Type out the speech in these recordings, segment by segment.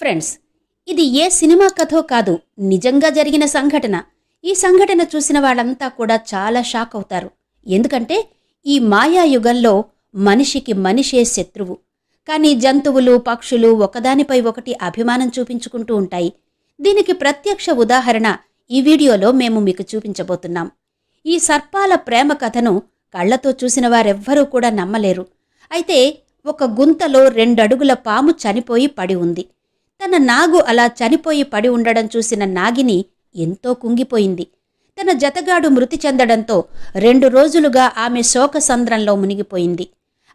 Friends ఇది ఏ cinema కథో కాదు నిజంగా జరిగిన సంఘటన. ఈ సంఘటన చూసిన వాళ్ళంతా కూడా చాలా షాక్ అవుతారు. ఎందుకంటే ఈ మాయాయుగంలో మనిషికి మనిషే శత్రువు. కానీ జంతువులు పక్షులు ఒకదానిపై ఒకటి అభిమానం చూపించుకుంటూ ఉంటాయి. దీనికి ప్రత్యక్ష ఉదాహరణ ఈ వీడియోలో మేము మీకు చూపించబోతున్నాం. ఈ సర్పాల ప్రేమ కథను కళ్ళతో చూసిన వారెవ్వరూ కూడా నమ్మలేరు. అయితే ఒక గుంతలో రెండడుగుల పాము చనిపోయి పడి ఉంది. తన నాగు అలా చనిపోయి పడి ఉండడం చూసిన నాగిని ఎంతో కుంగిపోయింది. తన జతగాడు మృతి చెందడంతో రెండు రోజులుగా ఆమె శోకసంద్రంలో మునిగిపోయింది.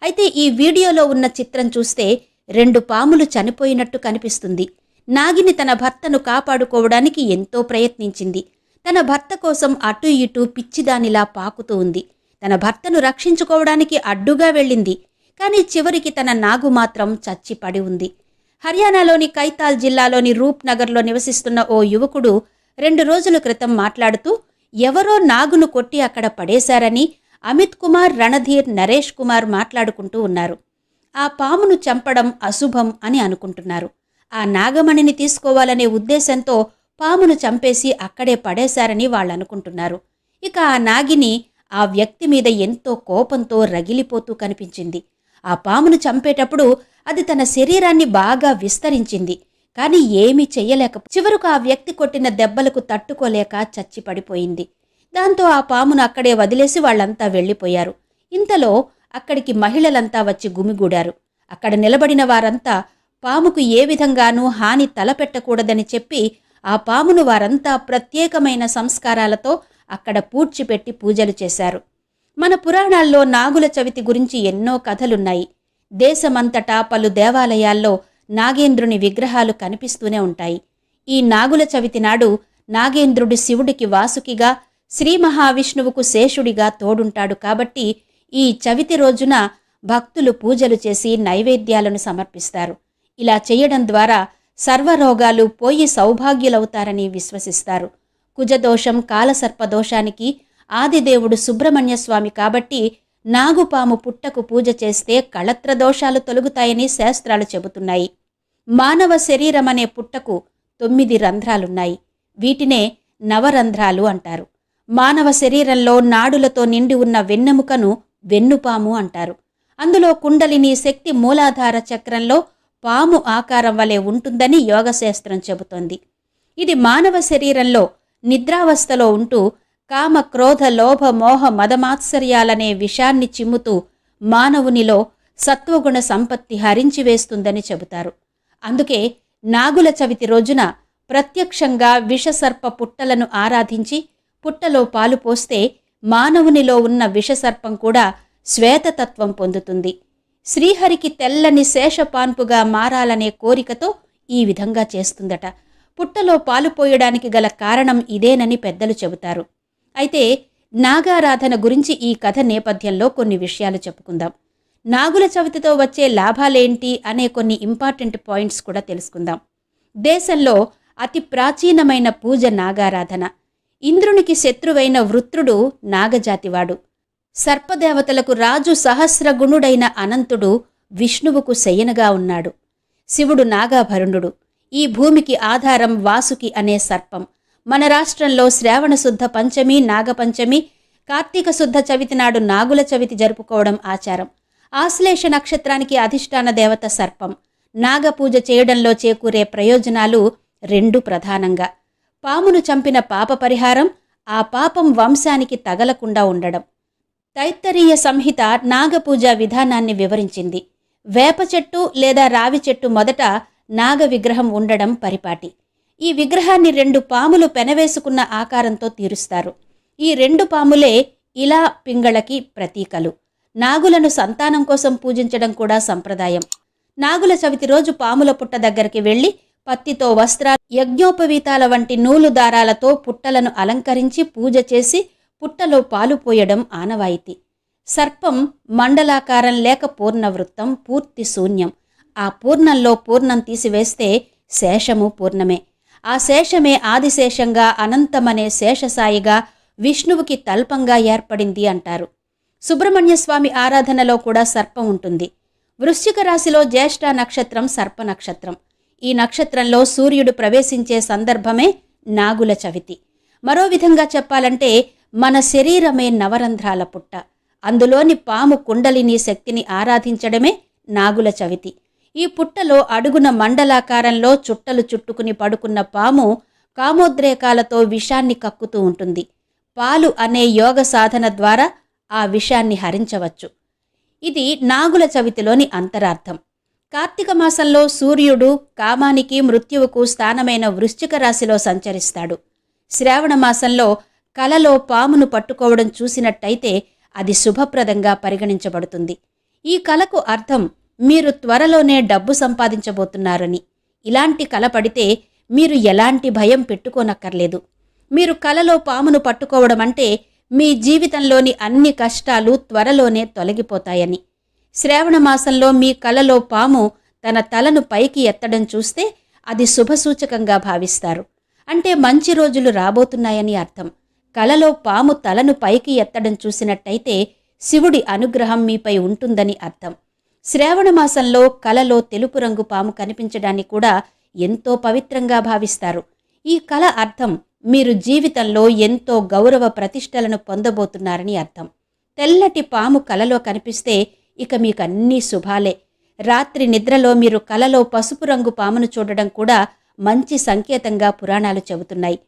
అయితే ఈ వీడియోలో ఉన్న చిత్రం చూస్తే రెండు పాములు చనిపోయినట్టు కనిపిస్తుంది. నాగిని తన భర్తను కాపాడుకోవడానికి ఎంతో ప్రయత్నించింది. తన భర్త కోసం అటు ఇటు పిచ్చిదానిలా పాకుతూ ఉంది. తన భర్తను రక్షించుకోవడానికి అడ్డుగా వెళ్ళింది. కానీ చివరికి తన నాగు మాత్రం చచ్చి పడి ఉంది. హర్యానాలోని కైతాల్ జిల్లాలోని రూప్ నగర్లో నివసిస్తున్న ఓ యువకుడు రెండు రోజుల క్రితం మాట్లాడుతూ ఎవరో నాగును కొట్టి అక్కడ పడేశారని అమిత్ కుమార్ రణధీర్ నరేష్ కుమార్ మాట్లాడుకుంటూ ఉన్నారు. ఆ పామును చంపడం అశుభం అని అనుకుంటున్నారు. ఆ నాగమణిని తీసుకోవాలనే ఉద్దేశంతో పామును చంపేసి అక్కడే పడేశారని వాళ్ళనుకుంటున్నారు ఇక ఆ నాగిని ఆ వ్యక్తి మీద ఎంతో కోపంతో రగిలిపోతూ కనిపించింది. ఆ పామును చంపేటప్పుడు అది తన శరీరాన్ని బాగా విస్తరించింది. కానీ ఏమీ చెయ్యలేక చివరకు ఆ వ్యక్తి కొట్టిన దెబ్బలకు తట్టుకోలేక చచ్చి పడిపోయింది దాంతో ఆ పామును అక్కడే వదిలేసి వాళ్ళంతా వెళ్ళిపోయారు. ఇంతలో అక్కడికి మహిళలంతా వచ్చి గుమిగూడారు. అక్కడ నిలబడిన వారంతా పాముకు ఏ విధంగానూ హాని తలపెట్టకూడదని చెప్పి ఆ పామును వారంతా ప్రత్యేకమైన సంస్కారాలతో అక్కడ పూడ్చిపెట్టి పూజలు చేశారు. మన పురాణాల్లో నాగుల చవితి గురించి ఎన్నో కథలున్నాయి. దేశమంతటా పలు దేవాలయాల్లో నాగేంద్రుని విగ్రహాలు కనిపిస్తూనే ఉంటాయి. ఈ నాగుల చవితి నాడు నాగేంద్రుడు శివుడికి వాసుకిగా శ్రీ మహావిష్ణువుకు శేషుడిగా తోడుంటాడు కాబట్టి ఈ చవితి రోజున భక్తులు పూజలు చేసి నైవేద్యాలను సమర్పిస్తారు. ఇలా చేయడం ద్వారా సర్వరోగాలు పోయి సౌభాగ్యులవుతారని విశ్వసిస్తారు. కుజదోషం కాలసర్పదోషానికి ఆదిదేవుడు సుబ్రహ్మణ్య స్వామి కాబట్టి నాగుపాము పుట్టకు పూజ చేస్తే కళత్ర దోషాలు తొలుగుతాయని శాస్త్రాలు చెబుతున్నాయి. మానవ శరీరం అనే పుట్టకు తొమ్మిది రంధ్రాలున్నాయి. వీటినే నవరంధ్రాలు అంటారు. మానవ శరీరంలో నాడులతో నిండి ఉన్న వెన్నెముకను వెన్నుపాము అంటారు. అందులో కుండలిని శక్తి మూలాధార చక్రంలో పాము ఆకారం వలె ఉంటుందని యోగశాస్త్రం చెబుతోంది. ఇది మానవ శరీరంలో నిద్రావస్థలో ఉంటూ కామ క్రోధ లోభ మోహ మదమాత్సర్యాలనే విషాన్ని చిమ్ముతూ మానవునిలో సత్వగుణ సంపత్తి హరించివేస్తుందని చెబుతారు. అందుకే నాగుల చవితి రోజున ప్రత్యక్షంగా విషసర్ప పుట్టలను ఆరాధించి పుట్టలో పాలు పోస్తే మానవునిలో ఉన్న విషసర్పం కూడా శ్వేతతత్వం పొందుతుంది. శ్రీహరికి తెల్లని శేషపాన్పుగా మారాలనే కోరికతో ఈ విధంగా చేస్తుందట. పుట్టలో పాలు పోయడానికి గల కారణం ఇదేనని పెద్దలు చెబుతారు. అయితే నాగారాధన గురించి ఈ కథ నేపథ్యంలో కొన్ని విషయాలు చెప్పుకుందాం. నాగుల చవితితో వచ్చే లాభాలేంటి అనే కొన్ని ఇంపార్టెంట్ పాయింట్స్ కూడా తెలుసుకుందాం. దేశంలో అతి ప్రాచీనమైన పూజ నాగారాధన. ఇంద్రునికి శత్రువైన వృత్రుడు నాగజాతివాడు. సర్పదేవతలకు రాజు సహస్రగుణుడైన అనంతుడు విష్ణువుకు శయనగా ఉన్నాడు. శివుడు నాగాభరుణుడు. ఈ భూమికి ఆధారం వాసుకి అనే సర్పం. మన రాష్ట్రంలో శ్రావణ శుద్ధ పంచమి నాగపంచమి కార్తీక శుద్ధ చవితి నాడు నాగుల చవితి జరుపుకోవడం ఆచారం. ఆశ్లేష నక్షత్రానికి అధిష్టాన దేవత సర్పం. నాగపూజ చేయడంలో చేకూరే ప్రయోజనాలు రెండు ప్రధానంగా. పామును చంపిన పాప పరిహారం ఆ పాపం వంశానికి తగలకుండా ఉండడం. తైత్తరీయ సంహిత నాగపూజ విధానాన్ని వివరించింది. వేప చెట్టు లేదా రావి చెట్టు మొదట నాగ విగ్రహం ఉండడం పరిపాటి. ఈ విగ్రహాన్ని రెండు పాములు పెనవేసుకున్న ఆకారంతో తీరుస్తారు. ఈ రెండు పాములే ఇలా పింగళకి ప్రతీకలు. నాగులను సంతానం కోసం పూజించడం కూడా సంప్రదాయం. నాగుల చవితి రోజు పాముల పుట్ట దగ్గరికి వెళ్ళి పత్తితో వస్త్రాలు యజ్ఞోపవీతాల వంటి నూలు దారాలతో పుట్టలను అలంకరించి పూజ చేసి పుట్టలో పాలు పోయడం ఆనవాయితీ. సర్పం మండలాకారం లేక పూర్ణవృత్తం పూర్తి శూన్యం. ఆ పూర్ణంలో పూర్ణం తీసివేస్తే శేషము పూర్ణమే. ఆ శేషమే ఆదిశేషంగా అనంతమనే శేషసాయిగా విష్ణువుకి తల్పంగా ఏర్పడింది అంటారు. సుబ్రహ్మణ్య స్వామి ఆరాధనలో కూడా సర్పం ఉంటుంది. వృశ్చిక రాశిలో జ్యేష్ఠ నక్షత్రం సర్ప నక్షత్రం. ఈ నక్షత్రంలో సూర్యుడు ప్రవేశించే సందర్భమే నాగుల చవితి. మరో విధంగా చెప్పాలంటే మన శరీరమే నవరంధ్రాల పుట్ట. అందులోని పాము కుండలిని శక్తిని ఆరాధించడమే నాగుల చవితి. ఈ పుట్టలో అడుగున మండలాకారంలో చుట్టలు చుట్టుకుని పడుకున్న పాము కామోద్రేకాలతో విషాన్ని కక్కుతూ ఉంటుంది. పాలు అనే యోగ సాధన ద్వారా ఆ విషాన్ని హరించవచ్చు. ఇది నాగుల చవితిలోని అంతరార్థం. కార్తీక మాసంలో సూర్యుడు కామానికి మృత్యువుకు స్థానమైన వృశ్చిక రాశిలో సంచరిస్తాడు. శ్రావణ మాసంలో కలలో పామును పట్టుకోవడం చూసినట్టయితే అది శుభప్రదంగా పరిగణించబడుతుంది. ఈ కలకు అర్థం మీరు త్వరలోనే డబ్బు సంపాదించబోతున్నారని. ఇలాంటి కల పడితే మీరు ఎలాంటి భయం పెట్టుకోనక్కర్లేదు. మీరు కలలో పామును పట్టుకోవడం అంటే మీ జీవితంలోని అన్ని కష్టాలు త్వరలోనే తొలగిపోతాయని. శ్రావణ మాసంలో మీ కలలో పాము తన తలను పైకి ఎత్తడం చూస్తే అది శుభసూచకంగా భావిస్తారు. అంటే మంచి రోజులు రాబోతున్నాయని అర్థం. కలలో పాము తలను పైకి ఎత్తడం చూసినట్టయితే శివుడి అనుగ్రహం మీపై ఉంటుందని అర్థం. శ్రావణ మాసంలో కలలో తెలుపు రంగు పాము కనిపించడాన్ని కూడా ఎంతో పవిత్రంగా భావిస్తారు. ఈ కల అర్థం మీరు జీవితంలో ఎంతో గౌరవ ప్రతిష్టలను పొందబోతున్నారని అర్థం. తెల్లటి పాము కలలో కనిపిస్తే ఇక మీకు అన్నీ శుభాలే. రాత్రి నిద్రలో మీరు కలలో పసుపు రంగు పామును చూడడం కూడా మంచి సంకేతంగా పురాణాలు చెబుతున్నాయి.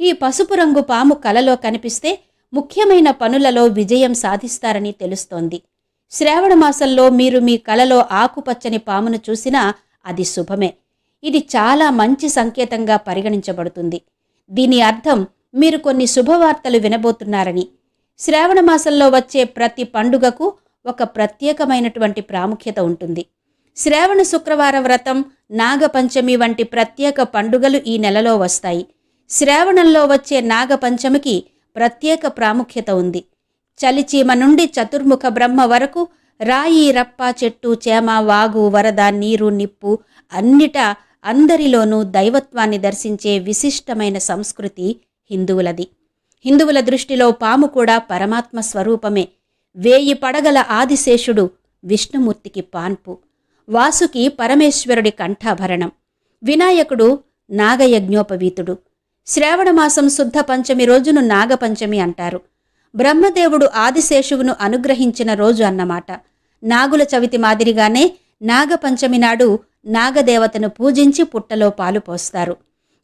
ఈ పసుపు రంగు పాము కలలో కనిపిస్తే ముఖ్యమైన పనులలో విజయం సాధిస్తారని తెలుస్తోంది. శ్రావణ మాసంలో మీరు మీ కలలో ఆకుపచ్చని పామును చూసినా అది శుభమే. ఇది చాలా మంచి సంకేతంగా పరిగణించబడుతుంది. దీని అర్థం మీరు కొన్ని శుభవార్తలు వినబోతున్నారని. శ్రావణ మాసంలో వచ్చే ప్రతి పండుగకు ఒక ప్రత్యేకమైనటువంటి ప్రాముఖ్యత ఉంటుంది. శ్రావణ శుక్రవార వ్రతం నాగపంచమి వంటి ప్రత్యేక పండుగలు ఈ నెలలో వస్తాయి. శ్రావణంలో వచ్చే నాగపంచమికి ప్రత్యేక ప్రాముఖ్యత ఉంది. చలిచీమ నుండి చతుర్ముఖ బ్రహ్మ వరకు రాయి రప్ప చెట్టు చేమ వాగు వరద నీరు నిప్పు అన్నిటా అందరిలోనూ దైవత్వాన్ని దర్శించే విశిష్టమైన సంస్కృతి హిందువులది. హిందువుల దృష్టిలో పాము కూడా పరమాత్మ స్వరూపమే. వేయి పడగల ఆదిశేషుడు విష్ణుమూర్తికి పాన్పు. వాసుకి పరమేశ్వరుడి కంఠాభరణం. వినాయకుడు నాగయజ్ఞోపవీతుడు. శ్రావణమాసం శుద్ధ పంచమి రోజును నాగపంచమి అంటారు. బ్రహ్మదేవుడు ఆదిశేషువును అనుగ్రహించిన రోజు అన్నమాట. నాగుల చవితి మాదిరిగానే నాగపంచమి నాడు నాగదేవతను పూజించి పుట్టలో పాలు పోస్తారు.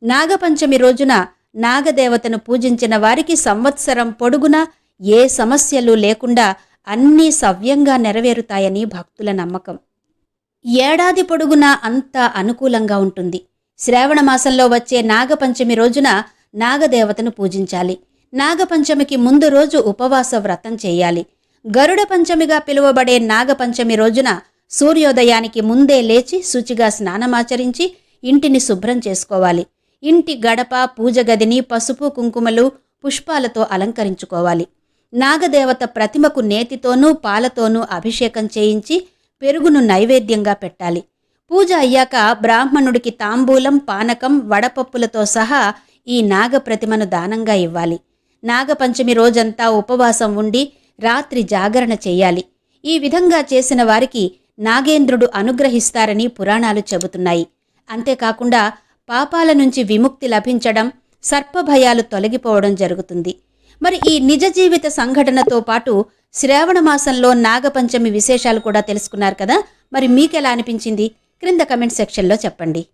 నాగపంచమి రోజున నాగదేవతను పూజించిన వారికి సంవత్సరం పొడుగునా ఏ సమస్యలు లేకుండా అన్నీ సవ్యంగా నెరవేరుతాయని భక్తుల నమ్మకం. ఏడాది పొడుగునా అంతా అనుకూలంగా ఉంటుంది. శ్రావణ మాసంలో వచ్చే నాగపంచమి రోజున నాగదేవతను పూజించాలి. నాగపంచమికి ముందు రోజు ఉపవాస వ్రతం చేయాలి. గరుడ పంచమిగా పిలువబడే నాగపంచమి రోజున సూర్యోదయానికి ముందే లేచి శుచిగా స్నానమాచరించి ఇంటిని శుభ్రం చేసుకోవాలి. ఇంటి గడప పూజ గదిని పసుపు కుంకుమలు పుష్పాలతో అలంకరించుకోవాలి. నాగదేవత ప్రతిమకు నేతితోనూ పాలతోనూ అభిషేకం చేయించి పెరుగును నైవేద్యంగా పెట్టాలి. పూజ అయ్యాక బ్రాహ్మణుడికి తాంబూలం పానకం వడపప్పులతో సహా ఈ నాగప్రతిమను దానంగా ఇవ్వాలి. నాగపంచమి రోజంతా ఉపవాసం ఉండి రాత్రి జాగరణ చేయాలి. ఈ విధంగా చేసిన వారికి నాగేంద్రుడు అనుగ్రహిస్తారని పురాణాలు చెబుతున్నాయి. అంతేకాకుండా పాపాల నుంచి విముక్తి లభించడం సర్పభయాలు తొలగిపోవడం జరుగుతుంది. మరి ఈ నిజ జీవిత సంఘటనతో పాటు శ్రావణ మాసంలో నాగపంచమి విశేషాలు కూడా తెలుసుకున్నారు కదా? మరి మీకెలా అనిపించింది? క్రింద కమెంట్ సెక్షన్లో చెప్పండి.